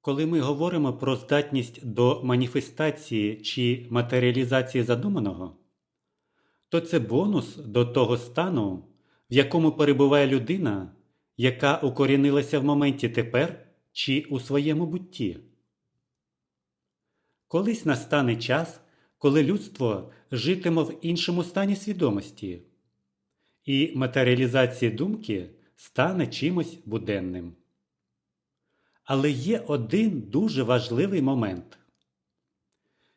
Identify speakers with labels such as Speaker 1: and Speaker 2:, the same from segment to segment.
Speaker 1: Коли ми говоримо про здатність до маніфестації чи матеріалізації задуманого, то це бонус до того стану, в якому перебуває людина, яка укорінилася в моменті тепер чи у своєму бутті. Колись настане час, коли людство житиме в іншому стані свідомості, і матеріалізація думки стане чимось буденним. Але є один дуже важливий момент.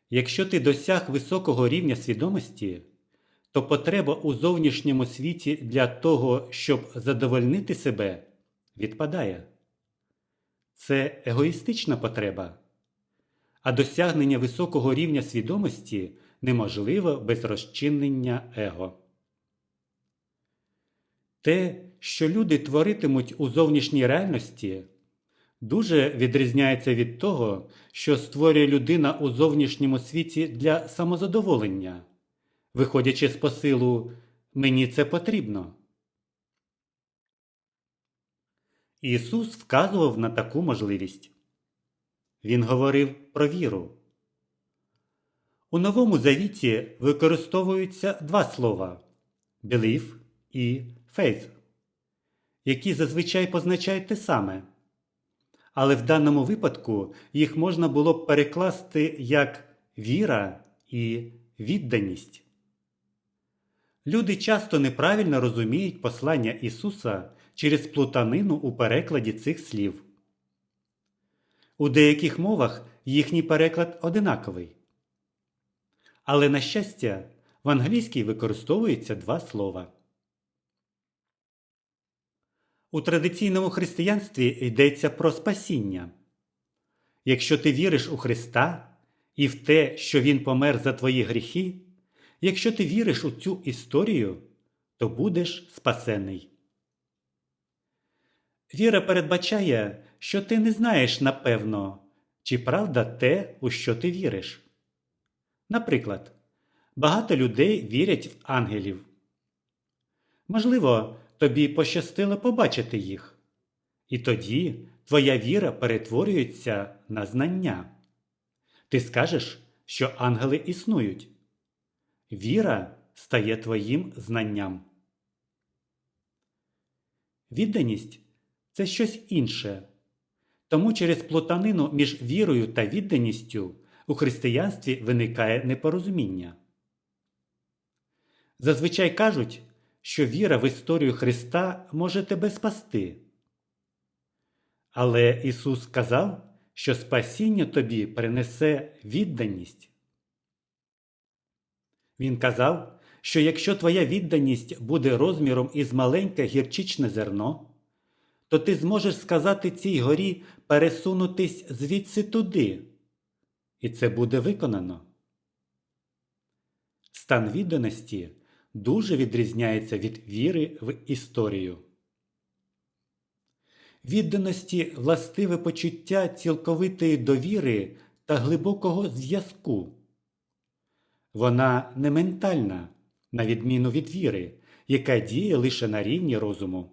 Speaker 1: Якщо ти досяг високого рівня свідомості, то потреба у зовнішньому світі для того, щоб задовольнити себе, відпадає. Це егоїстична потреба, а досягнення високого рівня свідомості неможливо без розчинення его. Те, що люди творитимуть у зовнішній реальності, дуже відрізняється від того, що створює людина у зовнішньому світі для самозадоволення, виходячи з посилу Мені це потрібно. Ісус вказував на таку можливість. Він говорив про віру. У Новому Завіті використовуються два слова belief і faith, які зазвичай позначають те саме. Але в даному випадку їх можна було б перекласти як віра і відданість. Люди часто неправильно розуміють послання Ісуса через плутанину у перекладі цих слів. У деяких мовах їхній переклад одинаковий. Але, на щастя, в англійській використовується два слова. У традиційному християнстві йдеться про спасіння. Якщо ти віриш у Христа і в те, що Він помер за твої гріхи, якщо ти віриш у цю історію, то будеш спасений. Віра передбачає, що ти не знаєш напевно, чи правда те, у що ти віриш. Наприклад, багато людей вірять в ангелів. Можливо, тобі пощастило побачити їх, і тоді твоя віра перетворюється на знання. Ти скажеш, що ангели існують. Віра стає твоїм знанням. Відданість це щось інше. Тому через плутанину між вірою та відданістю у християнстві виникає непорозуміння. Зазвичай кажуть, що віра в історію Христа може тебе спасти. Але Ісус сказав, що спасіння тобі принесе відданість. Він казав, що якщо твоя відданість буде розміром із маленьке гірчичне зерно, то ти зможеш сказати цій горі пересунутись звідси туди, і це буде виконано. Стан відданості дуже відрізняється від віри в історію. Відданості властиве почуття цілковитої довіри та глибокого зв'язку. Вона не ментальна, на відміну від віри, яка діє лише на рівні розуму.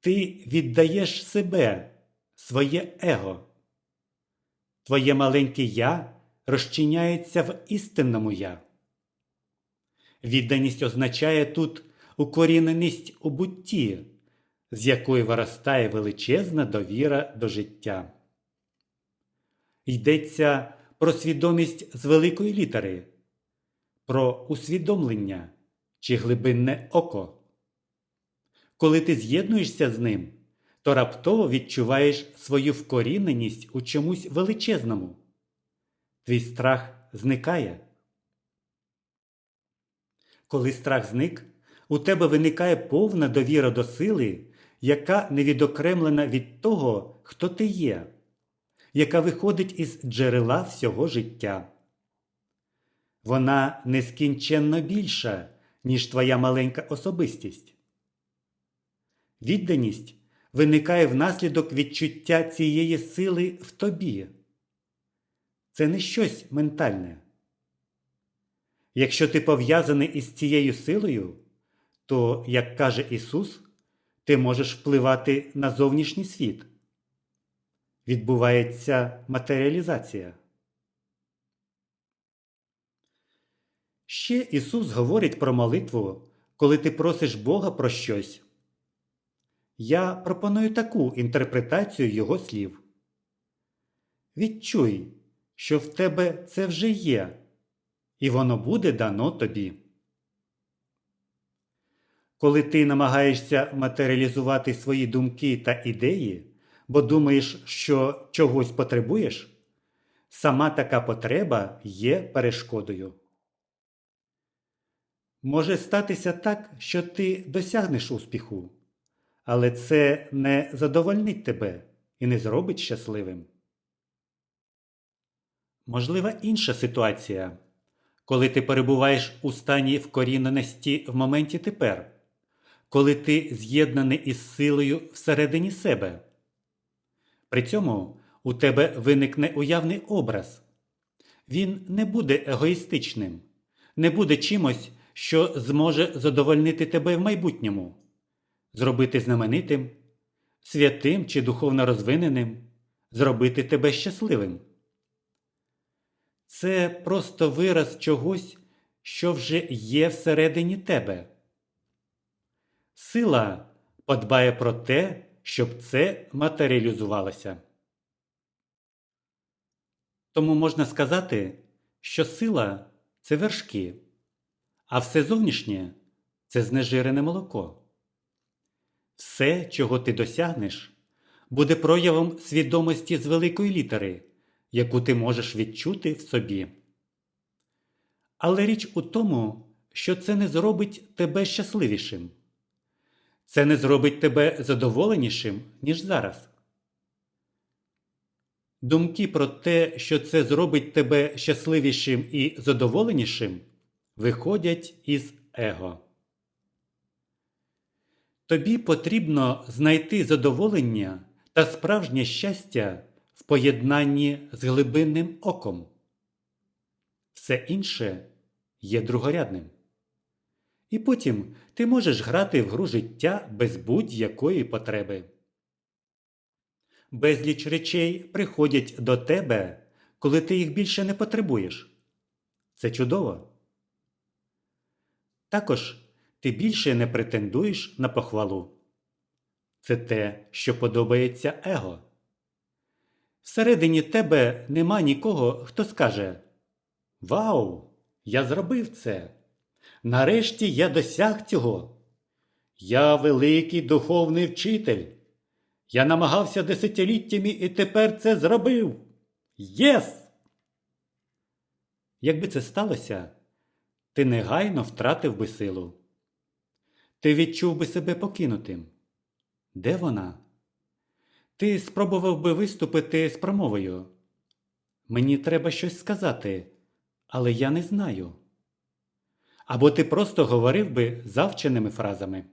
Speaker 1: Ти віддаєш себе, своє его. Твоє маленьке я розчиняється в істинному я. Відданість означає тут укоріненість у бутті, з якої виростає величезна довіра до життя. Йдеться про свідомість з великої літери, про усвідомлення чи глибинне око. Коли ти з'єднуєшся з ним, то раптово відчуваєш свою вкоріненість у чомусь величезному. Твій страх зникає. Коли страх зник, у тебе виникає повна довіра до сили, яка не відокремлена від того, хто ти є, яка виходить із джерела всього життя. Вона нескінченно більша, ніж твоя маленька особистість. Відданість виникає внаслідок відчуття цієї сили в тобі. Це не щось ментальне. Якщо ти пов'язаний із цією силою, то, як каже Ісус, ти можеш впливати на зовнішній світ. відбувається матеріалізація. Ще Ісус говорить про молитву, коли ти просиш Бога про щось. Я пропоную таку інтерпретацію Його слів. Відчуй, що в тебе це вже є, і воно буде дано тобі. Коли ти намагаєшся матеріалізувати свої думки та ідеї, бо думаєш, що чогось потребуєш, сама така потреба є перешкодою. Може статися так, що ти досягнеш успіху, але це не задовольнить тебе і не зробить щасливим. Можлива інша ситуація, коли ти перебуваєш у стані вкоріненості в моменті тепер, коли ти з'єднаний із силою всередині себе. При цьому у тебе виникне уявний образ. Він не буде егоїстичним, не буде чимось, що зможе задовольнити тебе в майбутньому, зробити знаменитим, святим чи духовно розвиненим, зробити тебе щасливим. Це просто вираз чогось, що вже є всередині тебе. Сила подбає про те, щоб це матеріалізувалося. Тому можна сказати, що сила це вершки, а все зовнішнє це знежирене молоко. Все, чого ти досягнеш, буде проявом свідомості з великої літери, яку ти можеш відчути в собі. Але річ у тому, що це не зробить тебе щасливішим. Це не зробить тебе задоволенішим, ніж зараз. Думки про те, що це зробить тебе щасливішим і задоволенішим, виходять із его. Тобі потрібно знайти задоволення та справжнє щастя поєднанні з глибинним оком. Все інше є другорядним. І потім ти можеш грати в гру життя без будь-якої потреби. Безліч речей приходять до тебе, коли ти їх більше не потребуєш. Це чудово. Також ти більше не претендуєш на похвалу. Це те, що подобається его. Всередині тебе нема нікого, хто скаже Вау! Я зробив це! Нарешті я досяг цього. Я великий духовний вчитель. Я намагався десятиліттями і тепер це зробив. Єс! Якби це сталося, ти негайно втратив би силу. Ти відчув би себе покинутим. Де вона? Ти спробував би виступити з промовою. Мені треба щось сказати, але я не знаю. Або ти просто говорив би завченими фразами.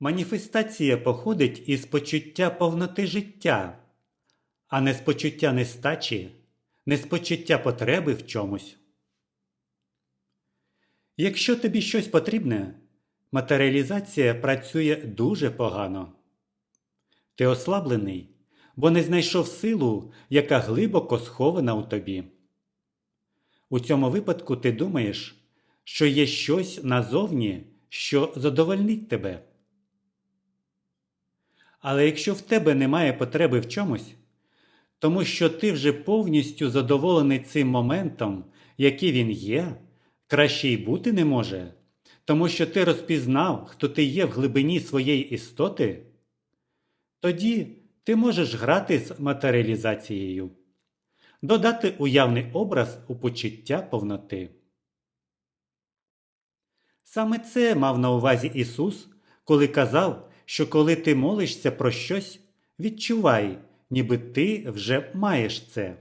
Speaker 1: Маніфестація походить із почуття повноти життя, а не з почуття нестачі, не з почуття потреби в чомусь. Якщо тобі щось потрібне, матеріалізація працює дуже погано. Ти ослаблений, бо не знайшов силу, яка глибоко схована у тобі. У цьому випадку ти думаєш, що є щось назовні, що задовольнить тебе. Але якщо в тебе немає потреби в чомусь, тому що ти вже повністю задоволений цим моментом, який він є, краще й бути не може, тому що ти розпізнав, хто ти є в глибині своєї істоти, тоді ти можеш грати з матеріалізацією, додати уявний образ у почуття повноти. Саме це мав на увазі Ісус, коли казав, що коли ти молишся про щось, відчувай, ніби ти вже маєш це.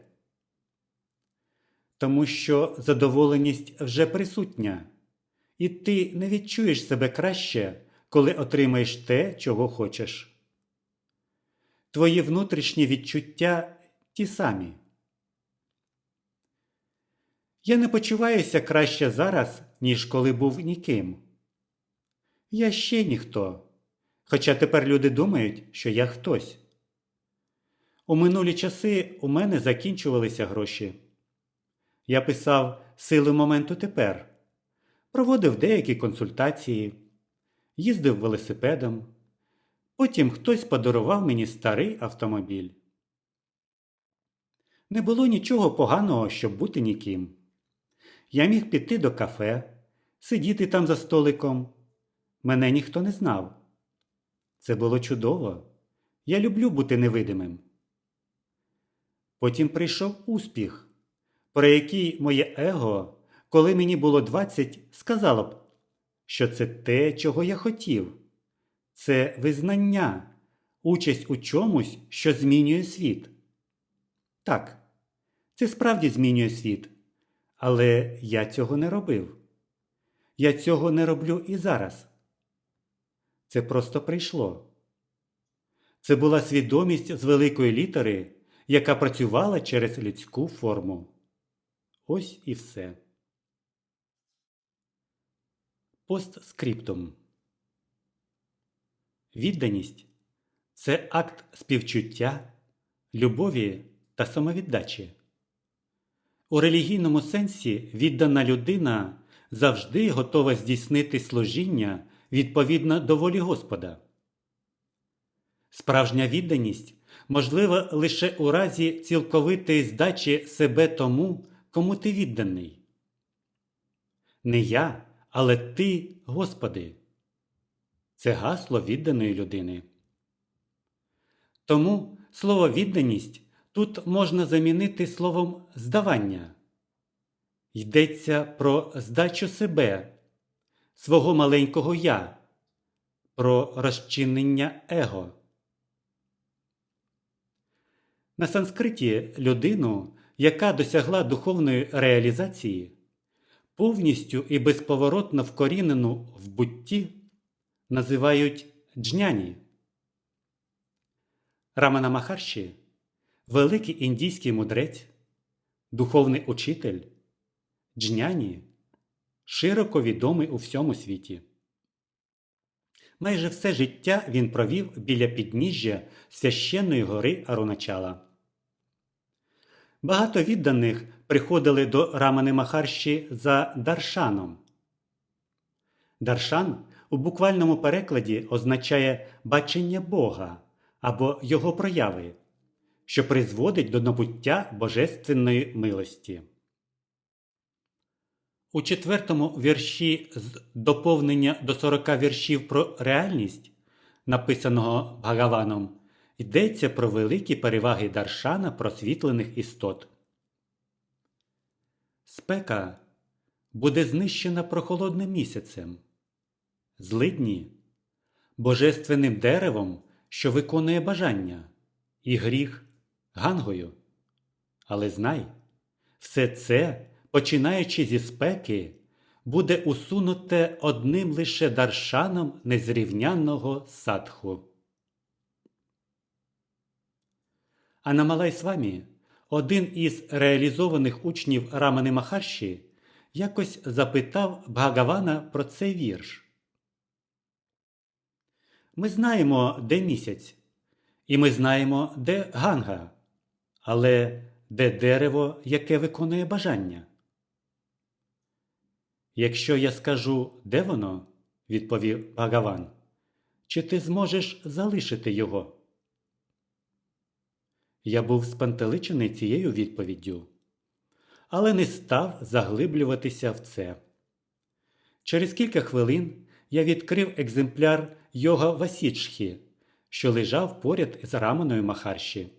Speaker 1: Тому що задоволеність вже присутня, і ти не відчуєш себе краще, коли отримаєш те, чого хочеш. Твої внутрішні відчуття ті самі. Я не почуваюся краще зараз, ніж коли був ніким. Я ще ніхто. Хоча тепер люди думають, що я хтось. У минулі часи у мене закінчувалися гроші. Я писав сили моменту тепер, проводив деякі консультації, їздив велосипедом. Потім хтось подарував мені старий автомобіль. Не було нічого поганого, щоб бути ніким. Я міг піти до кафе, сидіти там за столиком. Мене ніхто не знав. Це було чудово. Я люблю бути невидимим. Потім прийшов успіх, про який моє его, коли мені було 20, сказало б, що це те, чого я хотів. Це визнання, участь у чомусь, що змінює світ. Так, це справді змінює світ, але я цього не робив. Я цього не роблю і зараз. Це просто прийшло. Це була свідомість з великої літери, яка працювала через людську форму. Ось і все. Постскриптум. Відданість це акт співчуття, любові та самовіддачі. У релігійному сенсі віддана людина завжди готова здійснити служіння відповідно до волі Господа. Справжня відданість можлива лише у разі цілковитої здачі себе тому, кому ти відданий. Не я, але ти, Господи. Це гасло відданої людини. Тому слово відданість тут можна замінити словом здавання. Йдеться про здачу себе, свого маленького я, про розчинення его. На санскриті людину, яка досягла духовної реалізації, повністю і безповоротно вкорінену в бутті, називають джняні. Рамана Махарші великий індійський мудрець, духовний учитель, джняні, широко відомий у всьому світі. Майже все життя він провів біля підніжжя священної гори Аруначала. Багато відданих приходили до Рамани Махарші за Даршаном. Даршан у буквальному перекладі означає бачення Бога або Його прояви, що призводить до набуття божественної милості. У четвертому вірші з доповнення до 40 віршів про реальність, написаного Бхагаваном, йдеться про великі переваги Даршана просвітлених істот. Спека буде знищена прохолодним місяцем, злидні божественним деревом, що виконує бажання, і гріх гангою. Але знай, все це, починаючи зі спеки, буде усунуте одним лише даршаном незрівнянного садху. Анамалай Свамі, один із реалізованих учнів Рамани Махарші, якось запитав Бхагавана про цей вірш. Ми знаємо, де місяць, і ми знаємо, де ганга, але де дерево, яке виконує бажання. Якщо я скажу, де воно, відповів Бхагаван, чи ти зможеш залишити його? Я був спантеличений цією відповіддю, але не став заглиблюватися в це. Через кілька хвилин я відкрив екземпляр Йога Васічхі, що лежав поряд з раманою Махарші.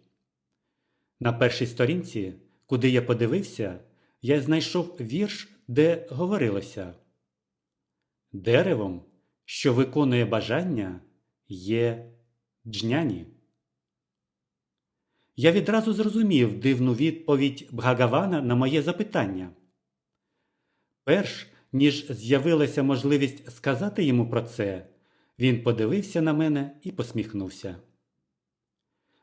Speaker 1: На першій сторінці, куди я подивився, я знайшов вірш, де говорилося Деревом, що виконує бажання, є джняні. Я відразу зрозумів дивну відповідь Бхагавана на моє запитання. Перш ніж з'явилася можливість сказати йому про це, він подивився на мене і посміхнувся.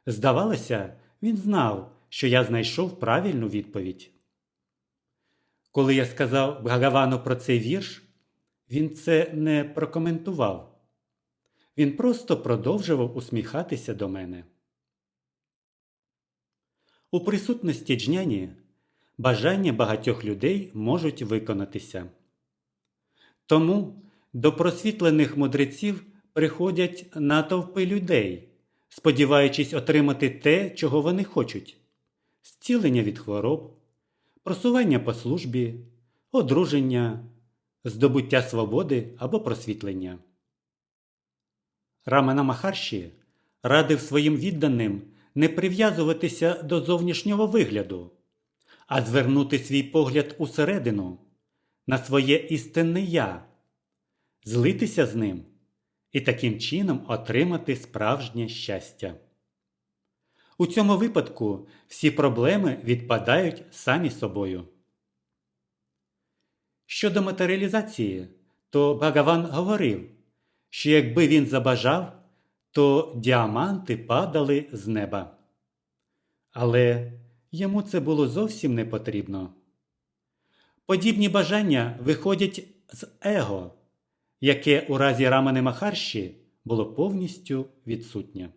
Speaker 1: Здавалося, він знав, що я знайшов правильну відповідь. Коли я сказав Бхагавану про цей вірш, він це не прокоментував. Він просто продовжував усміхатися до мене. У присутності джняні бажання багатьох людей можуть виконатися. Тому до просвітлених мудреців приходять натовпи людей, сподіваючись отримати те, чого вони хочуть зцілення від хвороб, просування по службі, одруження, здобуття свободи або просвітлення. Рамана Махарші радив своїм відданим не прив'язуватися до зовнішнього вигляду, а звернути свій погляд усередину, на своє істинне я, злитися з ним і таким чином отримати справжнє щастя. У цьому випадку всі проблеми відпадають самі собою. Щодо матеріалізації, то Багаван говорив, що якби він забажав, то діаманти падали з неба. Але йому це було зовсім не потрібно. Подібні бажання виходять з его, яке у разі Рамани Махарші було повністю відсутнє.